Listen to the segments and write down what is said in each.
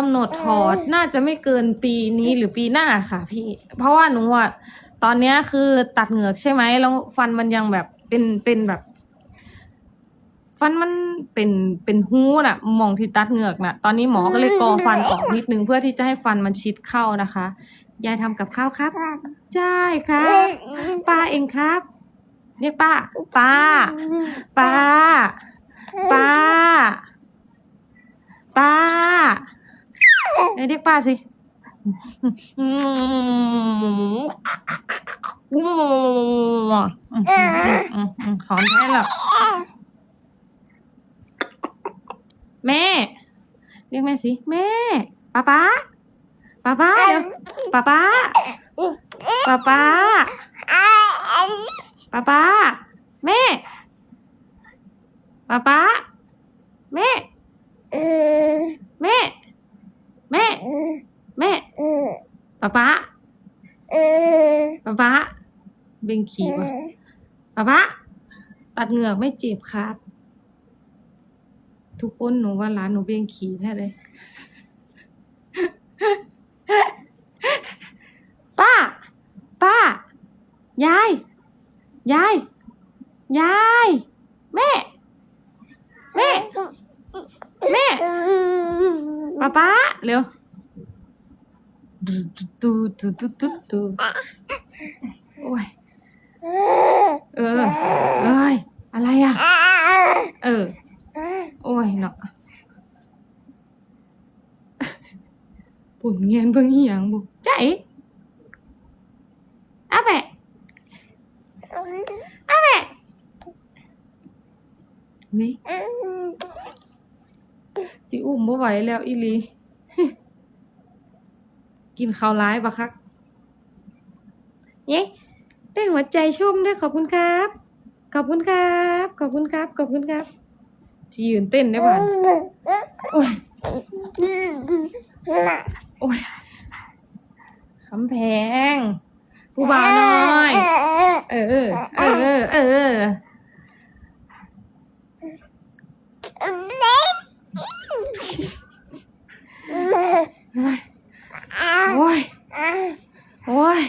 กำหนดถอดน่าจะไม่เกินปีนี้หรือปีหน้าค่ะพี่ เพราะว่าหนูอะตอนเนี้ยคือตัดเหงือกใช่ไหมแล้วฟันมันยังแบบเป็นเป็นแบบ ฟันมันเป็นเป็นหูน่ะหมองที่ตัดเหงือกน่ะ ตอนนี้หมอก็เลยกอฟันออกนิดนึงเพื่อที่จะให้ฟันมันชิดเข้านะคะ ยายทำกับข้าวครับใช่ครับป้าเองครับเรียกป้าป้าป้าป้าป้า เอ้เรียกป้าสิอืมอืมหอมแท้หรอแม่ เรียกแม่สิ แม่ป้าป้าป้าป้าเดี๋ยวป้าป้าป้าป้าป้าป้าแม่ป้าป้าแม่แม่ แม่ แม่ป้าป้าป้าป้าเบ่งขี่วะป้าป้าตัดเหงือกไม่เจ็บครับ ทุกคนหนูว่าร้านหนูเบ่งขี่แท้เลย ป้า ป้ายาย ยาย แม่ แม่ แม่ ป้าป้า เร็วดูดูดูดูดูดูโอ้ยเออเอ้ยอะไรอะ เออ โอ้ยเนาะปุ่นเงียนเพิ่งอีหยังบุใจอาแปะอาแปะเฮ้ยสิอุ้มบ่ไหวแล้วอีหลี กินข้าวร้ายปะคักเย้ได้หัวใจชมด้วยขอบคุณครับ ขอบคุณครับ ขอบคุณครับ ขอบคุณครับจียืนเต้นได้ป่ะโอ้ยโอ้ยคำแพงผู้บ่าวน้อย เออ เออ เออ โอ้ย โอ้ย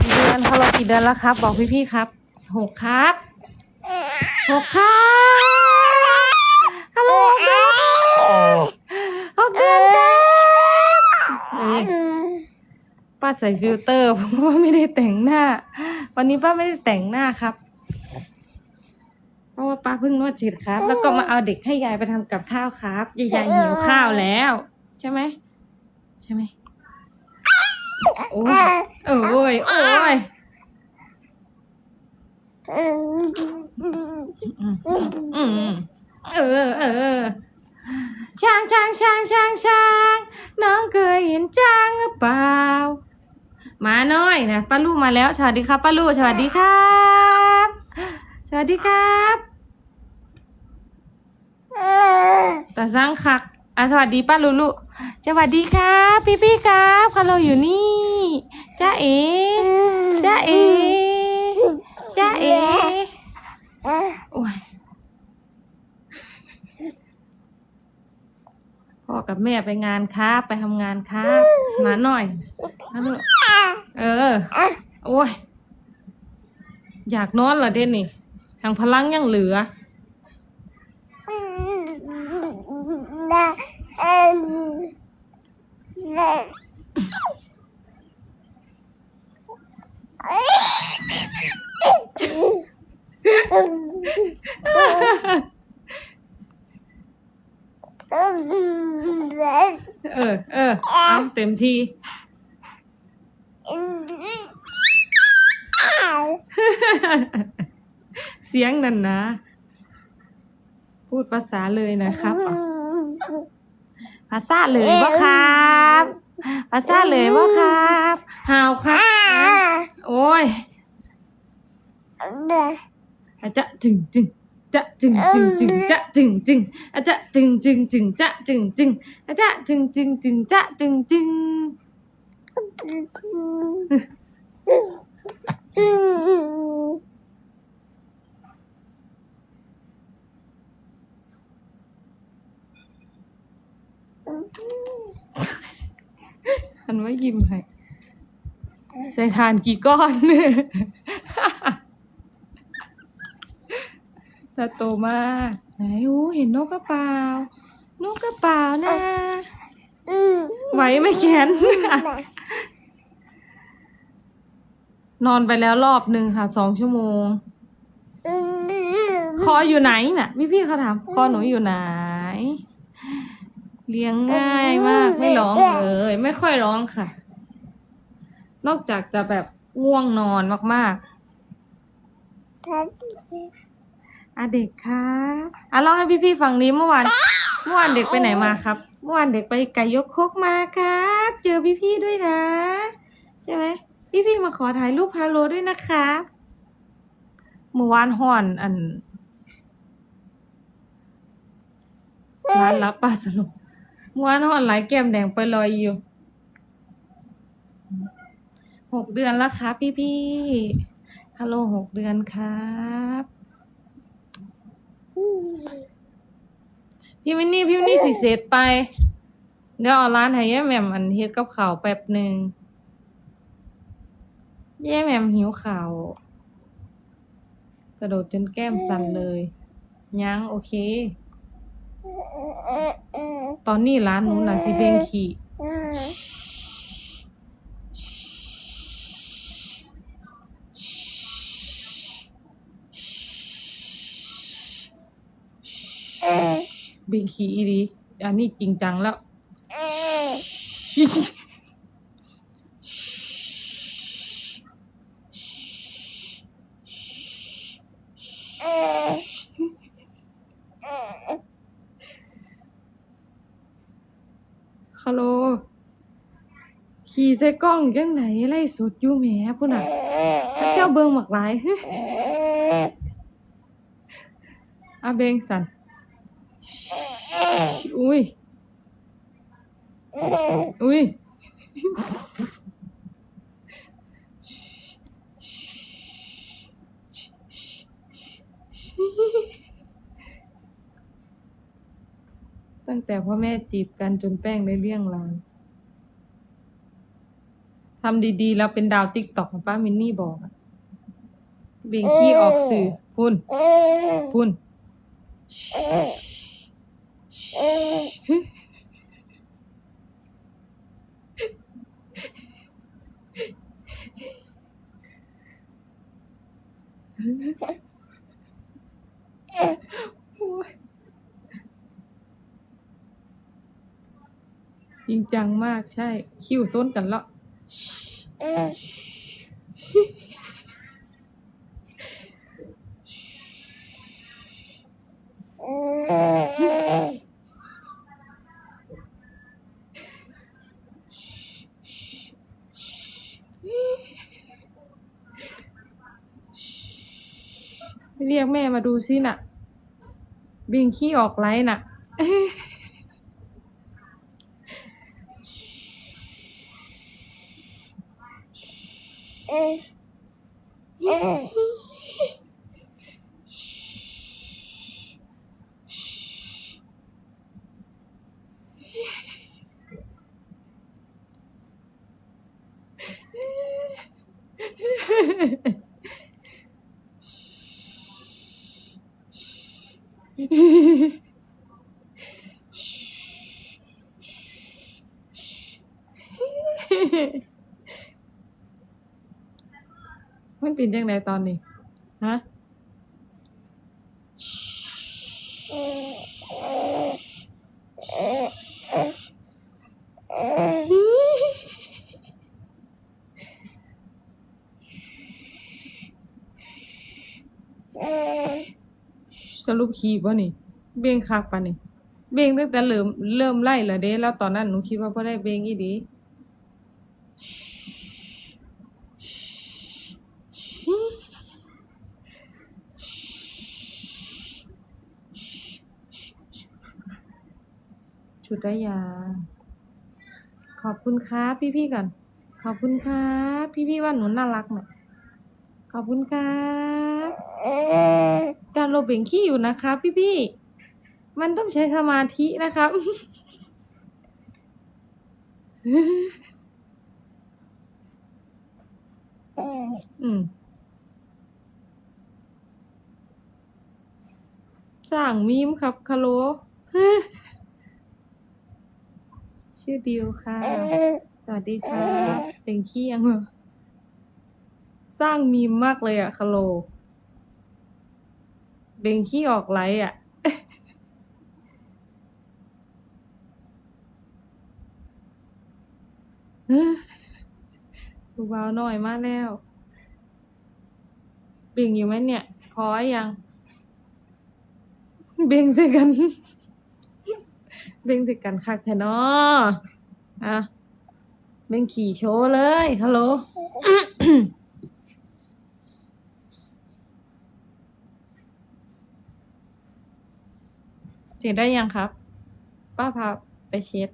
กี่เดือนเขาเรากี่เดือนแล้วครับ บอกพี่ๆครับหกครับหกครับฮัลโหลครับหกเดือนครับป้าใส่ฟิลเตอร์เพราะว่าไม่ได้แต่งหน้า วันนี้ป้าไม่ได้แต่งหน้าครับเพราะว่าป้าเพิ่งนวดจิตครับ แล้วก็มาเอาเด็กให้ยายไปทำกับข้าวครับยายยายหิวข้าวแล้ว ใช่ไหม ใช่ไหมโอ้ยโอ้ยโอ้ยอืมอืมเออเออช้างช้างช้างช้างช้างน้องเคยเห็นช้างหรือเปล่ามาหน่อยนะป้าลูมาแล้วสวัสดีครับป้าลูสวัสดีครับสวัสดีครับตาสร้างคัก อะสวัสดีป้าลูลูสวัสดีครับ พี่พี่ครับคาร์โลอยู่นี่จ้าเอจ้าเอจ้าเอโอ้ยพ่อกับแม่ไปงานครับไปทำงานครับมาหน่อยมาลูกเออ โอ้ย อยากนอนเหรอเด่นนี่ทางพลังยังเหลือ เออ เออเอาเต็มที่เสียงนั่นนะ พูดภาษาเลยนะครับอะ ภาษาเลยว่าครับภาษาเลยว่าครับฮาวครับโอ้ยอาจจะจึงจึงจะจึงจึงจึงจะจึงจึงอาจจะจึงจึงจึงจะจึงจึงอาจจะจึงจึงจึงจะจึงจึงอั นว่ายิ้มให้ใส่ทานกี่ก้อนตาโตมากไหนอู้เห็นนกกระเปล่านกกระเปล่านะไหวไหมแขนนอนไปแล้วรอบหนึ่งค่ะสองชั่วโมง คออยู่ไหนน่ะ พี่พี่เขาถามคอหนูอยู่ไหน เลี้ยงง่ายมาก ไม่ร้องเลยไม่ค่อยร้องค่ะ นอกจากจะแบบง่วงนอนมากครับๆอะเด็กครับอะเล่าให้พี่พี่ๆฟังนี้เมื่อวานเมื่อวานเด็กไปไหนมาครับเมื่อวานเด็กไปไก่ยกครกมาครับ เจอพี่พี่ๆด้วยนะ ใช่ไหมพี่พี่ๆมาขอถ่ายรูปฮาโลด้วยนะคะเมื่อวานห่อนอันร้านรับปลาสลบ เมื่อวนห่อนไหลายแก้มแดงไปลอยอยู่หกเดือนแล้วครับพี่พี่คาโลหกเดือนครับพี่มินนี่พี่มินนี่สิเสร็จไป เดี๋ยวเอาร้านให้ย่แหม่มอันเฮ็ดกับข้าวแป๊บหนึ่งย่แหม่มหิวข้าวกระโดดจนแก้มสั่นเลย ยังโอเค ตอนนี้ร้านหนูน่ะสิเพ่งขี่เบงขี่อีดีอันนี้จริงจังแล้ว ฮัลโหล ขี่ใส่กล้องจังไหนไล่สดอยู่แหมพุ่นน่ะพระเจ้าเบิงหมักหลายอาเบงสันอุ้ย อุ้ย ตั้งแต่พ่อแม่จีบกันจนแป้งได้เลี่ยงลางทำดีๆ แล้วเป็นดาวติ๊กต็อกป้ามินนี่บอกเบ่งขี้ออกสื่อ พุ่น พุ่นโอ้ย จริงจังมากใช่ คิ้วซ้นกันแล้วเรียกแม่มาดูสิน่ะ บิงขี้ออกไลน์น่ะ มันเป็นยังไงตอนนี้ ฮะ สรุป ขี่ป่ะนี่ เบงคักป่ะนี่เบงตั้งแต่เริ่มเริ่มไล่ละเด้ แล้วตอนนั้นหนูคิดว่าพ่ได้เบงอีดีชุดได้ยา ขอบคุณครับพี่ๆก่อน ขอบคุณครับพี่ๆว่าหนูน่ารักไหม ขอบคุณครัการโลเบ่งขี้อยู่นะคะพี่พี่มันต้องใช้สมาธินะครับ อืมสั่งมีมครับคาโลชื่อดิวค่ะ สวัสดีค่ะบเป็นขี้ยังเหรอ สร้างมีมมากเลยอะคาโลเบงขี้ออกไลท์อะดูเบาหน่อยมากแล้วเบ่งอยู่ไหมเนี่ย พอยัง เบ่งใส่กัน เบ่งใส่กันคักแท้เนาะอะเบ่งขี่โชว์เลยฮัลโหล เสร็จได้ยังครับ ป้าพาไปเช็ด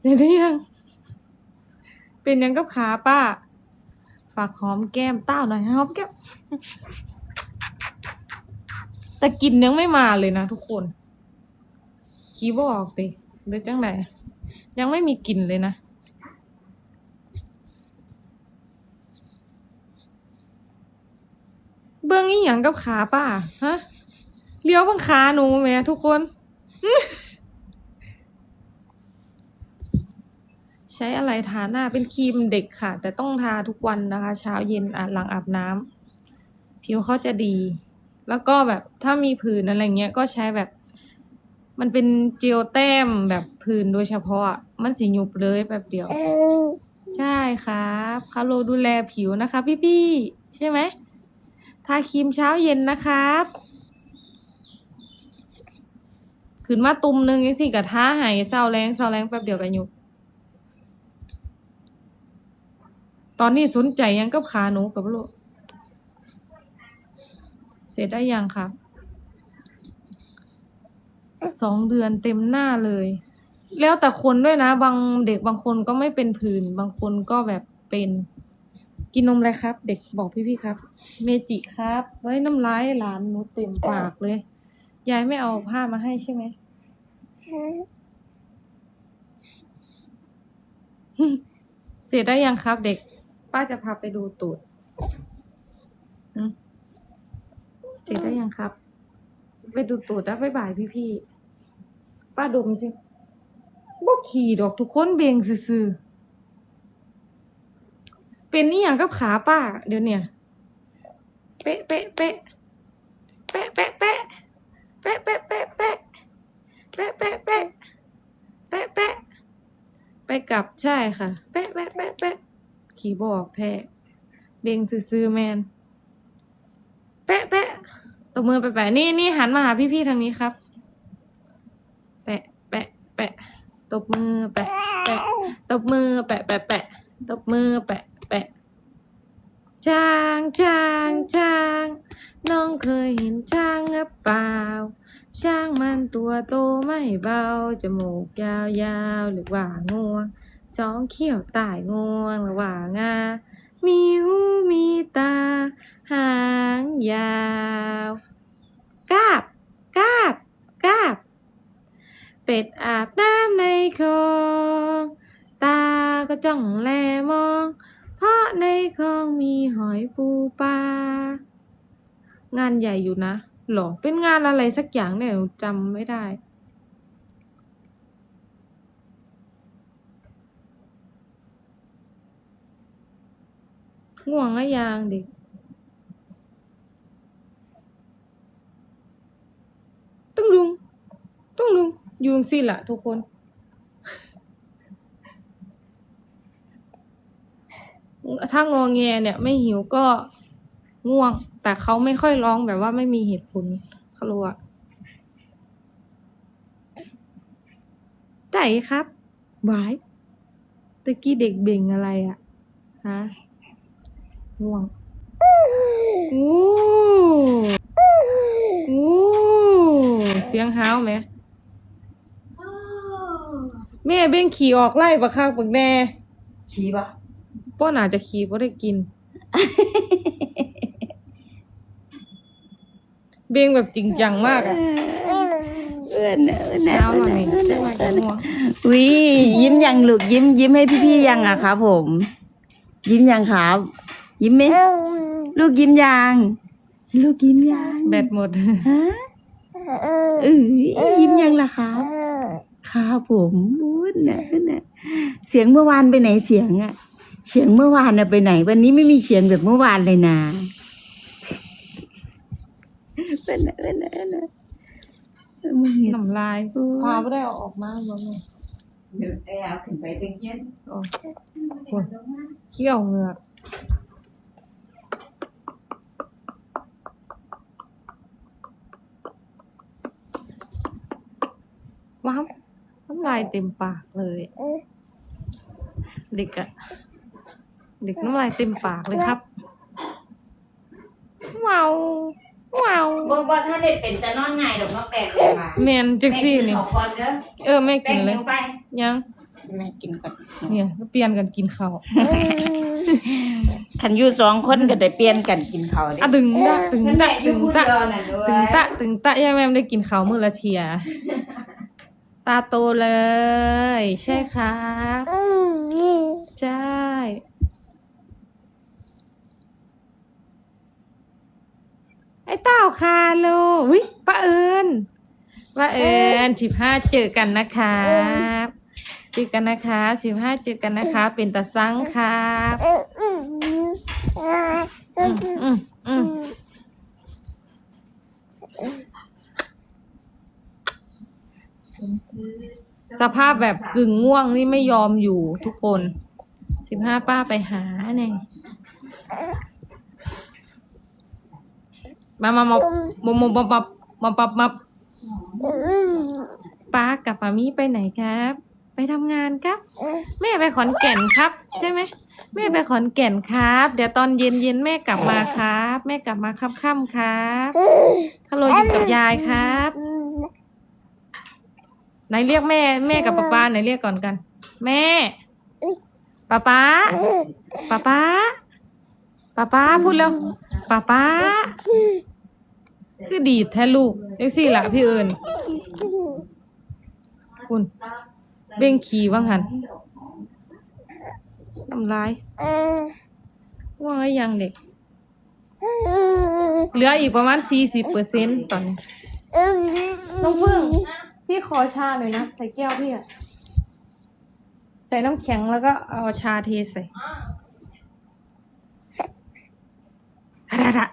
เสร็จได้ยัง เป็นยังกับขาป้า ฝากหอมแก้มเต้าหน่อยหอมแก้ม แต่กลินยังไม่มาเลยนะทุกคนคีบออกติหรือจังไหนยังไม่มีกลิ่นเลยนะเบื้องอีหยังกับขาป้า ฮะ เลี้ยวบังขาหนูแหม่ทุกคน ใช้อะไรทาหน้าเป็นครีมเด็กค่ะ แต่ต้องทาทุกวันนะคะ เช้าเย็นหลังอาบน้ำผิวเขาจะดี แล้วก็แบบถ้ามีผื่นอะไรเงี้ยก็ใช้แบบ มันเป็นเจลแต้มแบบผื่นโดยเฉพาะอะมันสีหยุบเลยแบบเดียวใช่ครับคาโลดูแลผิวนะคะ พี่ๆใช่ไหมทาครีมเช้าเย็นนะครับ ขึ้นมาตุ่มหนึงยังสิกับท้าหายเศร้าแรงเศร้าแรงแป๊บเดียวกันอยู่ ตอนนี้สนใจยังกับขาหนูกับลูกเสร็จได้ยังครับสองเดือนเต็มหน้าเลย แล้วแต่คนด้วยนะ บางเด็กบางคนก็ไม่เป็นผื่นบางคนก็แบบเป็น กินนมอะไรครับ เด็กบอกพี่ๆครับ เมจิครับ ไว้น้ำลายหลานหนูเต็มปากเลย ยายไม่เอาผ้ามาให้ใช่ไหมเสร็จได้ยังครับเด็ก ป้าจะพาไปดูตูดอืมเสร็จได้ยังครับ ไปดูตูดแล้วบ๊ายบายพี่ๆป้าดมสิบ่ขี่ดอกทุกคนเบงซื่อๆเป็นนี่อย่างกับขาป้า เดี๋ยวเนี่ย เป๊ะเป๊ะเป๊ะเป๊ะเป๊ะเป๊ะเป๊ะเป๊ะเป๊ะเป๊ะเป๊ะเป๊ะเป๊ะเป๊ะเป๊ะไปกลับใช่ค่ะ เป๊ะเป๊ะเป๊ะเป๊ะขี่บอกแท้เบงซื่อแมน เป๊ะเป๊ะตบมือไปแปะนี่นี่หันมาหาพี่ๆทางนี้ครับ แปะแปะแปะตบมือแปะแปะตบมือแปะแปะแปะตบมือแปะแปะ ช้างช้างช้างน้องเคยเห็นช้างหรือเปล่า ช้างมันตัวโตไม่เบา จมูกยาวๆหรือว่างวงสองเขี้ยวใต้งวงหรือว่างา มีหูมีตา หางยาวกาบกาบกาบ เป็ดอาบน้ำในคลอง ตาก็จ้องแลมอง เพราะในคลองมีหอยปูปลางานใหญ่อยู่นะหรอ เป็นงานอะไรสักอย่างเนี่ยจำไม่ได้ ง่วงก็ยังเด็กต้องลุง ต้องลุงอยูจังสิล่ะทุกคน ถ้างอแงเนี่ยไม่หิวก็ง่วง แต่เขาไม่ค่อยร้องแบบว่าไม่มีเหตุผลเขารู้อะใจครับบายตะกี้เด็กเบ่งอะไรอะฮะง่วงอู้อู้เสียงห้าวไหมแม่เบ่งขี่ออกไล่ปะข้างปะแน่ขี่ปะ ป้อน่าจะขี่ป้ได้กิน เบงแบบจริงจังมากอะเอินเอินหนาวหน่อยนี่ใช่ไหมจะง่วงวิยิ้มยังลูกยิ้มยิ้มให้พี่ๆยังอะครับผม ยิ้มยังครับ ยิ้มไหมลูกยิ้มยัง ลูกยิ้มยังแบตหมดฮะเออยิ้มยังล่ะคะครับผมอู้นะนะเสียงเมื่อวานไปไหนเสียงอะ เสียงเมื่อวานน่ะไปไหน วันนี้ไม่มีเสียงแบบเมื่อวานเลยนะเป็นนะเป็นนะเป็นนะมึงเห็นน้ำลายโอ้ยพาไม่ได้เอาออกมาบ่แม่เดี๋ยวไอ้เอาขึ้นไปเป็นเงี้ยโอ้คุณเขี้ยวเหงือกว้าวน้ำลายเต็มปากเลย เด็กอะ เด็กน้ำลายเต็มปากเลยครับว้าวว้าวบ่บ่ถ้าเด็ดเป็นจะนอนง่ายดอกมาแปลกเลยค่ะแมนจักซี่นี่ ขอก่อนเด้อเออแม่แป้กิงนเลหิยวไปยังแม่กินก่อนเนี่ยเปลี่ยนกันกินข้าวขันอยู่สองคนก็ได้เปลี่ยนกันกินเขาวเด้อะตึงตะตึงมันตะได้อตึยู่งผู้ตะเดียวน่ะด้วยตึงตะตึงตะย่าแม่มได้กินข้าวมื้อละเทีย ตาโตเลย ใช่ครับ ใช่ ไอ้เต้าคาโลวิป้าเอิญป้าเอิญสิบห้าเจอกันนะครับเจอกันนะคะสิบห้าเจอกันนะคะเป็นตาซังครับอืมอืมอืมสภาพแบบกึ่งง่วงนี่ไม่ยอมอยู่ทุกคน สิบห้าป้าไปหาเนี่ย มามามามามามามามามามาป้ากับป้ามี่ไปไหนครับ ไปทำงานครับ แม่ไปขอนแก่นครับ ใช่ไหมแม่ไปขอนแก่นครับ เดี๋ยวตอนเย็นเย็นๆแม่กลับมาครับ แม่กลับมาค่ำๆครับฮัลโหลอยู่กับยายครับไหนเรียกแม่ แม่กับป้าป้าไหนเรียกก่อนกัน แม่ป้าป้าป้าป้าป้าป้าพูดแล้วป้าป้า คือดีดแท้ลูกเอ็กซี่ล่ะพี่เอิญคุณเบ่งขี่ว่างหันน้ำลายว่างไงยังเด็ก เหลืออีกประมาณสี่สิบเปอร์เซ็นต์ตอนนี้น้องพึ่งพี่ขอชาหน่อยนะ ใส่แก้วพี่อะใส่น้ำแข็งแล้วก็เอาชาเทใส่อะดะดะ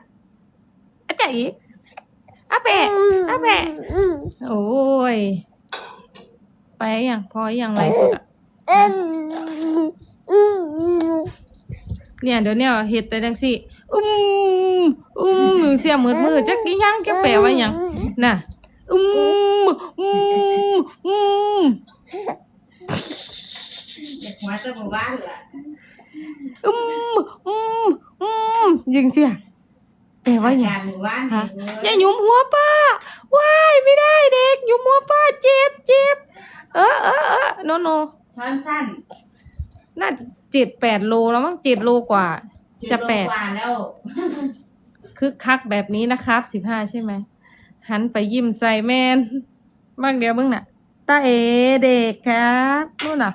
อะจ๋าอี อะแปะอะแปะโอ้ย ไปอย่างพออย่างไรสุดอะเนี่ยเดี๋ยวเนี่ยเฮ็ดแต่จังสิอุ้มอุ้มมือเสียมืดมือจักอีหยังแกแปลว่าหยังน่ะอุ้มอุ้มอุ้มเด็กหัวจะหมู่บ้านล่ะอุ้มอุ้มอุ้มยิงเสีย แปลว่าหยักางรหมู่บ้านฮะอย่าหยุมหัวป้าว้ายไม่ได้เด็กหยุมหัวป้าเจ็บเจ็บเออเออเออโนโนช้อนสั้นน่าจะเจ็ดแปดโลแล้วมั้งเจ็ดโลกว่า จะแปด กว่าแล้วคึกคักแบบนี้นะครับสิบห้าใช่ไหมหันไปยิ้มใส่แมนบ้างเดียวเบิ่งน่ะตาเอเด็กครับนู่นน่ะ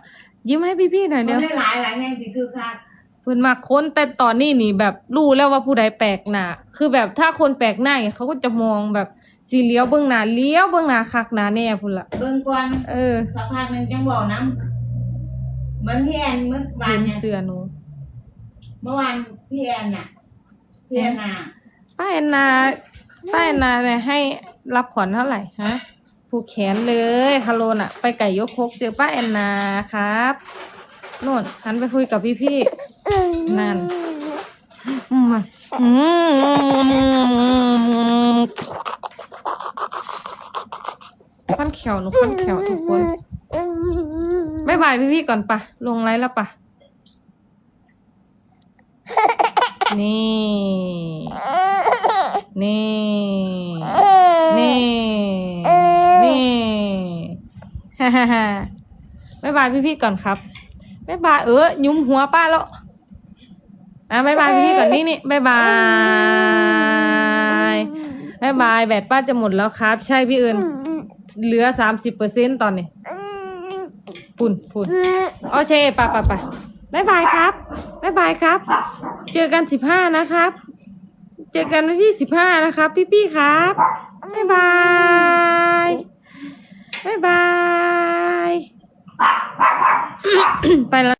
ยิ้มให้พี่ๆหน่อยคนเดียว ได้หลายหลายแห่งสิคือคักเพิ่นมาค้นแต่ตอนนี้นี่แบบรู้แล้วว่าผู้ใดแปลกหน้าคือแบบถ้าคนแปลกหน้าอย่างเขาก็จะมองแบบสีเลี้ยวเบื้องหน้าเลี้ยวเบื้องหน้าคักหน้าแน่พุ่นละเบิ่งก่อนเออสักพักหนึงจังบอกน้ำเหมือนพี่แอนเมื่อวาเห็นนเนี่ยเสื้อหนูเมื่อวานพี่แอนน่ะพี่แอนน่ะป้าแอนนาป้าแอนนาเนี่ยให้รับขวัญเท่าไหร่ฮะผูกแขนเลยคาโลนอะไปไก่ยกครกเจอป้าแอนนาครับนู่นหันไปคุยกับพี่ๆ นั่นอืมอืมขั้นแขวหนูขั้นแขวทุกคนบายบายพี่พี่ก่อนปะลงไลฟ์แล้วปะนี่ นี่ นี่ นี่ฮ่าฮ่าฮ่าบายบายพี่พี่ก่อนครับบายบายเออยุ้มหัวป้าแล้ว อะบายบายพี่พี่ๆก่อนนี่นี่บายบายบายบายแบตป้าจะหมดแล้วครับ ใช่พี่เอิญเหลือสามสิบเปอร์เซ็นตอนนี้ปุ่นปุ่นโอเคไปไปไปบายบายครับบายบ๊ายบายครับ เจอกันสิบห้านะครับ เจอกันวันที่สิบห้านะครับ พี่ๆครับบ๊ายบายบ๊ายบาย ไปแล้ว